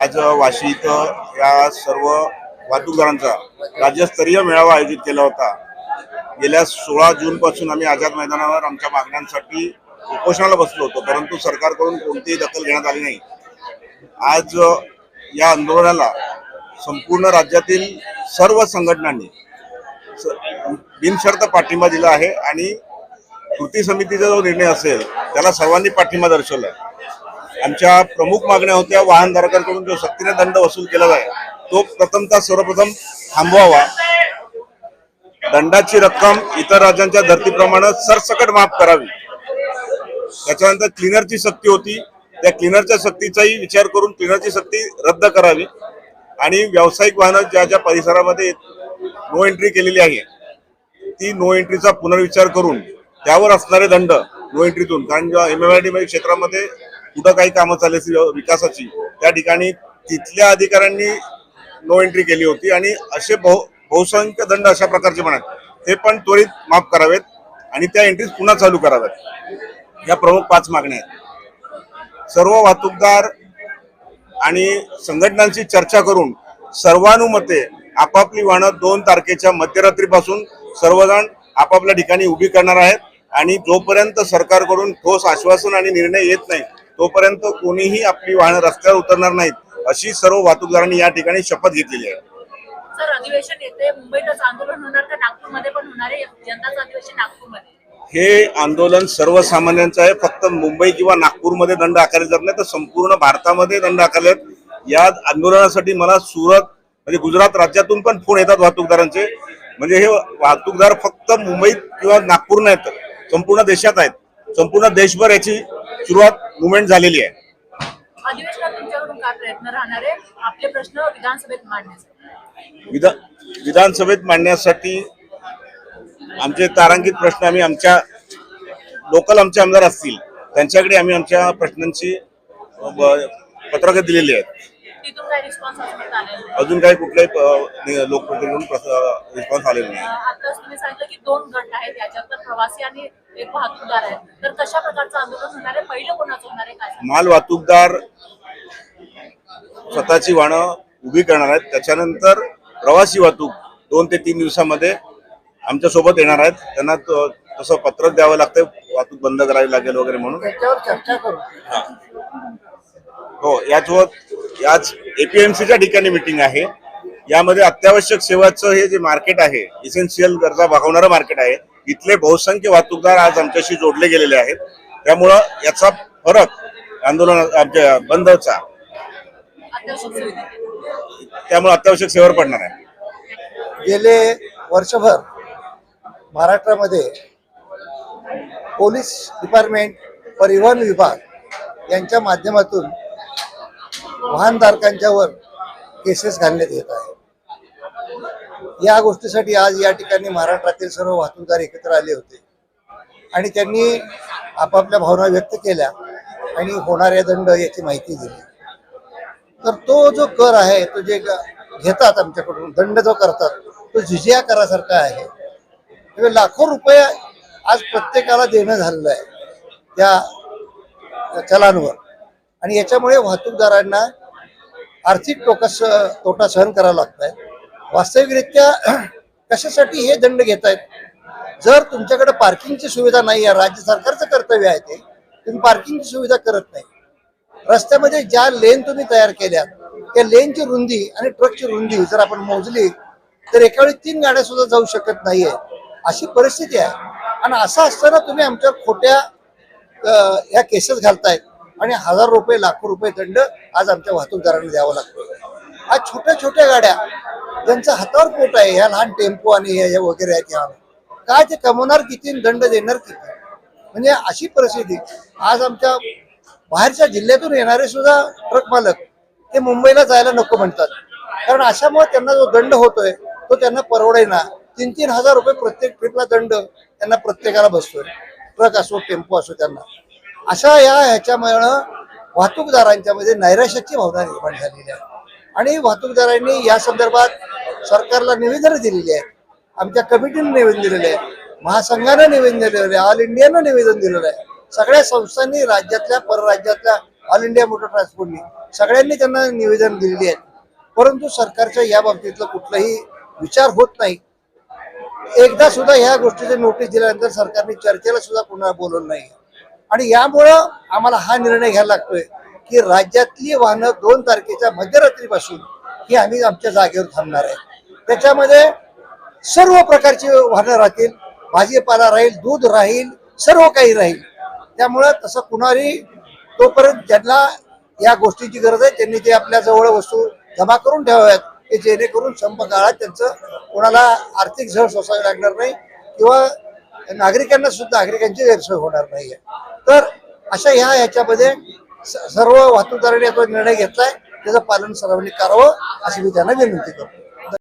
आज वाशी इथं या सर्व वाहतूकदारांचा राज्यस्तरीय मेळावा आयोजित केला होता. गेल्या सोळा जून पासून आम्ही आझाद मैदानावर आमच्या मागण्यांसाठी उपोषणाला बसलो होतो परंतु सरकारकडून कोणतीही दखल घेण्यात आली नाही. आज या आंदोलनाला संपूर्ण राज्यातील सर्व संघटनांनी बिनशर्त पाठिंबा दिला आहे आणि कृती समितीचा जो निर्णय असेल त्याला सर्वांनी पाठिंबा दर्शवला आहे. आमच्या प्रमुख मागण्या होत्या वाहनधारकांकडून जो सक्तीने दंड वसूल केला जाईल तो प्रथमतः सर्वप्रथम थांबवावा. दंडाची रक्कम इतर राज्यांच्या धर्तीप्रमाणे सरसकट माफ करावी. त्याच्यानंतर क्लिनरची सक्ती होती. त्या क्लिनरच्या सक्तीचाही विचार करून क्लिनरची सक्ती रद्द करावी. आणि व्यावसायिक वाहनं ज्या ज्या परिसरामध्ये नो एंट्री केलेली आहे ती नो एंट्रीचा पुनर्विचार करून त्यावर असणारे दंड नो एंट्रीतून कारण जेव्हा एम एम आय डी क्षेत्रामध्ये कुठं काही कामं चालली असतील विकासाची त्या ठिकाणी तिथल्या अधिकाऱ्यांनी नो एंट्री केली होती आणि असे बहु बहुसंख्य दंड अशा प्रकारचे म्हणत ते पण त्वरित माफ करावेत आणि त्या एंट्रीज पुन्हा चालू कराव्यात. या प्रमुख पाच मागण्या आहेत. सर्व वाहतूकदार आणि संघटनांशी चर्चा करून सर्वानुमते आपापली वाहनं दोन तारखेच्या मध्यरात्रीपासून सर्वजण आपापल्या ठिकाणी उभी करणार आहेत आणि जोपर्यंत सरकारकडून ठोस आश्वासन आणि निर्णय येत नाही तोपर्यंत कोणीही आपली वाहनं रस्त्यावर उतरणार नाहीत अशी सर्व वाहतूकदारांनी या ठिकाणी शपथ घेतलेली आहे. सर अधिवेशन येते मुंबईतच आंदोलन होणार का? नागपूरमध्ये पण होणार आहे यंदाचं अधिवेशन नागपूरमध्ये. हे आंदोलन सर्वसामान्यांचं आहे फक्त मुंबई किंवा नागपूरमध्ये दंड आकारले जात नाही तर संपूर्ण भारतामध्ये दंड आकारले आहेत. या आंदोलनासाठी मला सुरत म्हणजे गुजरात राज्यातून पण फोन येतात वाहतूकदारांचे. म्हणजे हे वाहतूकदार फक्त मुंबईत किंवा नागपूर नाहीत तर संपूर्ण देशात आहेत. संपूर्ण देशभर याची सुरुवात मुवमेंट झालेली आहे. अधिवेशनात तुमच्याकडून काय प्रयत्न राहणार आहे? आपले प्रश्न विधानसभेत मांडण्यासाठी. विधान विधानसभेत मांडण्यासाठी आमचे तारांकित प्रश्न आम्ही आमच्या लोकल आमचे आमदार असतील त्यांच्याकडे आम्ही आमच्या प्रश्नांची पत्रकं दिलेली आहेत. तिथून काय रिस्पॉन्स अजून आलेला नाही. अजून काही कुठल्याही लोकप्रतिनिधीकडून रिस्पॉन्स आलेला नाही. आताच तुम्ही सांगितलं की दोन गट आहेत याच्यात तर प्रवासी आणि एक वाहतूकदार आहेत. तर कशा प्रकारचं आंदोलन होणार आहे? पहिलं कोणाचं होणार आहे? काय सांगा? माल वाहतूकदार स्वतःची वाहनं उभी करणार आहेत. त्याच्यानंतर प्रवासी वाहतूक दोन ते तीन दिवसामध्ये आमच्यासोबत येणार आहेत. त्यांना तसं पत्रक द्यावं लागतं वाहतूक बंद करावी लागेल वगैरे म्हणून. त्याच्यावर चर्चा करू. हो. याच याच एपीएमसीच्या ठिकाणी मिटिंग आहे. यामध्ये अत्यावश्यक सेवाचं हे जे मार्केट आहे इसेन्शियल गरजा भागवणारं मार्केट आहे इथले बहुसंख्य वाहतूकदार आज आमच्याशी जोडले गेलेले आहेत. त्यामुळं याचा फरक आंदोलन आमच्या बंदचा. त्यामुळे अत्यावश्यक सेवा पडणार आहे. गेले वर्षभर महाराष्ट्रामध्ये पोलीस डिपार्टमेंट परिवहन विभाग यांच्या माध्यमातून वाहनधारकांच्यावर केसेस घालण्यात येत आहे या गोष्टीसाठी आज या ठिकाणी महाराष्ट्रातील सर्व वाहतूकदार एकत्र आले होते. आणि त्यांनी आपापल्या भावना व्यक्त केल्या आणि होणाऱ्या दंड याची माहिती दिली. तर तो जो कर आहे तो जे घेतात आमच्याकडून दंड जो करतात तो झिजिया करासारखा आहे. लाखो रुपये आज प्रत्येकाला देणं झालेलं आहे. त्या चलांवर. आणि याच्यामुळे वाहतूकदारांना आर्थिक टोका तोटा सहन करावा लागत आहे वास्तविकरित्या कशासाठी हे दंड घेत आहेत जर तुमच्याकडे पार्किंगची सुविधा नाही आहे राज्य सरकारचं कर्तव्य आहे ते तुम्ही पार्किंगची सुविधा करत नाही. रस्त्यामध्ये ज्या लेन तुम्ही तयार केल्या त्या लेनची रुंदी आणि ट्रकची रुंदी जर आपण मोजली तर एका वेळी तीन गाड्या सुद्धा जाऊ शकत नाहीये अशी परिस्थिती आहे. आणि असं असताना तुम्ही आमच्या खोट्या या ह्या केसेस घालतायत. आणि हजार रुपये लाखो रुपये दंड आज आमच्या वाहतूकदारांना द्यावा लागतो. आज छोट्या छोट्या गाड्या ज्यांचं हातावर पोट आहे ह्या लहान टेम्पो आणि हे वगैरे आहेत ह्या काय ते कमवणार किती दंड देणार किती? म्हणजे अशी परिस्थिती. आज आमच्या बाहेरच्या जिल्ह्यातून येणारे सुद्धा ट्रक मालक ते मुंबईला जायला नको म्हणतात. कारण अशामुळे त्यांना जो दंड होतोय तो त्यांना परवडेना. तीन तीन हजार रुपये प्रत्येक ट्रिपला दंड त्यांना प्रत्येकाला बसतोय. ट्रक असो टेम्पो असो त्यांना. अशा या ह्याच्यामुळं वाहतूकदारांच्या मध्ये नैराश्याची भावना निर्माण झालेली आहे. आणि वाहतूकदारांनी या संदर्भात सरकारला निवेदन दिलेली आहे. आमच्या कमिटीने निवेदन दिलेलं आहे. महासंघानं निवेदन दिलेलं आहे. ऑल इंडियानं निवेदन दिलेलं आहे. सगळ्या संस्थांनी राज्यातल्या परराज्यातल्या ऑल इंडिया मोटर ट्रान्सपोर्टनी सगळ्यांनी त्यांना निवेदन दिलेली आहेत परंतु सरकारच्या या बाबतीतलं कुठलाही विचार होत नाही. एकदा सुद्धा ह्या गोष्टीची नोटीस दिल्यानंतर सरकारने चर्चेला सुद्धा पुन्हा बोलवलं नाही. आणि यामुळं आम्हाला हा निर्णय घ्यायला लागतोय की राज्यातली वाहनं दोन तारखेच्या मध्यरात्रीपासून ही आम्ही आमच्या जागेवर थांबणार आहे. त्याच्यामध्ये सर्व प्रकारची वाहनं राहतील भाजीपाला राहील दूध राहील सर्व काही राहील. त्यामुळं तसं कुणाही तोपर्यंत ज्यांना या गोष्टीची गरज आहे त्यांनी ते आपल्या जवळ वस्तू जमा करून ठेवाव्यात ते जेणेकरून संप काळात त्यांचं कोणाला आर्थिक झळ सोसावी लागणार नाही किंवा नागरिकांना सुद्धा नागरिकांची गैरसोय होणार नाहीये. तर अशा ह्या याच्यामध्ये सर्व वाहतूकदारांनी याचा निर्णय घेतलाय. त्याचं पालन सर्वांनी करावं अशी मी त्यांना विनंती करतो.